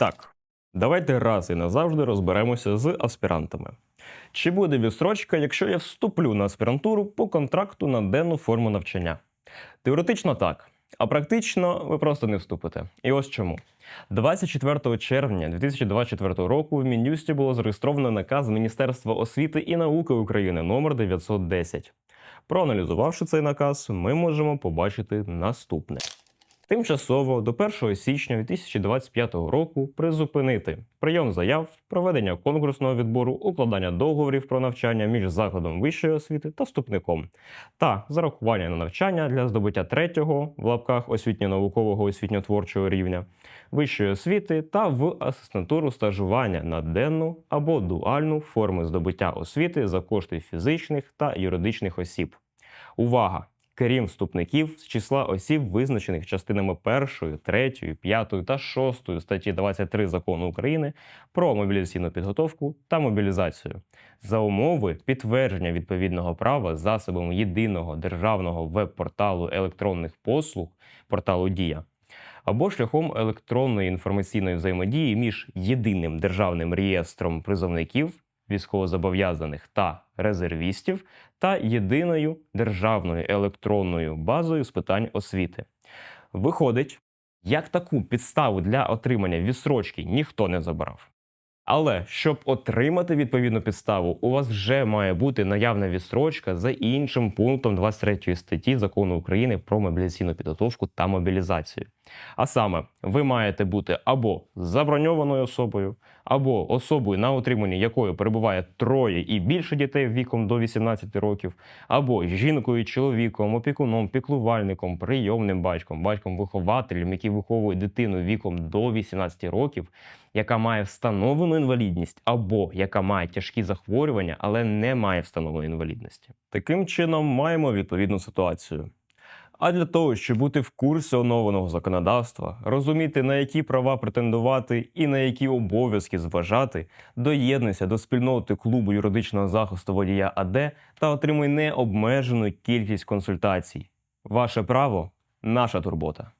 Так, давайте раз і назавжди розберемося з аспірантами. Чи буде відстрочка, якщо я вступлю на аспірантуру по контракту на денну форму навчання? Теоретично так, а практично ви просто не вступите. І ось чому. 24 червня 2024 року в Мін'юсті було зареєстровано наказ Міністерства освіти і науки України номер 910. Проаналізувавши цей наказ, ми можемо побачити наступне. Тимчасово до 1 січня 2025 року призупинити прийом заяв, проведення конкурсного відбору, укладання договорів про навчання між закладом вищої освіти та вступником та зарахування на навчання для здобуття третього в лапках освітньо-наукового освітньо-творчого рівня вищої освіти та в асистентуру стажування на денну або дуальну форми здобуття освіти за кошти фізичних та юридичних осіб. Увага! Крім вступників з числа осіб, визначених частинами 1, 3, 5 та 6 статті 23 закону України про мобілізаційну підготовку та мобілізацію. За умови підтвердження відповідного права засобами єдиного державного веб-порталу електронних послуг порталу Дія або шляхом електронної інформаційної взаємодії між єдиним державним реєстром призовників, військовозобов'язаних та резервістів та єдиною державною електронною базою з питань освіти. Виходить, як таку підставу для отримання відстрочки ніхто не забрав. Але щоб отримати відповідну підставу, у вас вже має бути наявна відстрочка за іншим пунктом 23 статті закону України про мобілізаційну підготовку та мобілізацію. А саме, ви маєте бути або заброньованою особою, або особою, на утриманні якої перебуває троє і більше дітей віком до 18 років, або жінкою, чоловіком, опікуном, піклувальником, прийомним батьком, батьком-вихователем, який виховує дитину віком до 18 років, яка має встановлену інвалідність, або яка має тяжкі захворювання, але не має встановленої інвалідності. Таким чином, маємо відповідну ситуацію. А для того, щоб бути в курсі оновленого законодавства, розуміти на які права претендувати і на які обов'язки зважати, доєднуйся до спільноти клубу юридичного захисту водія АД та отримуй необмежену кількість консультацій. Ваше право наша турбота.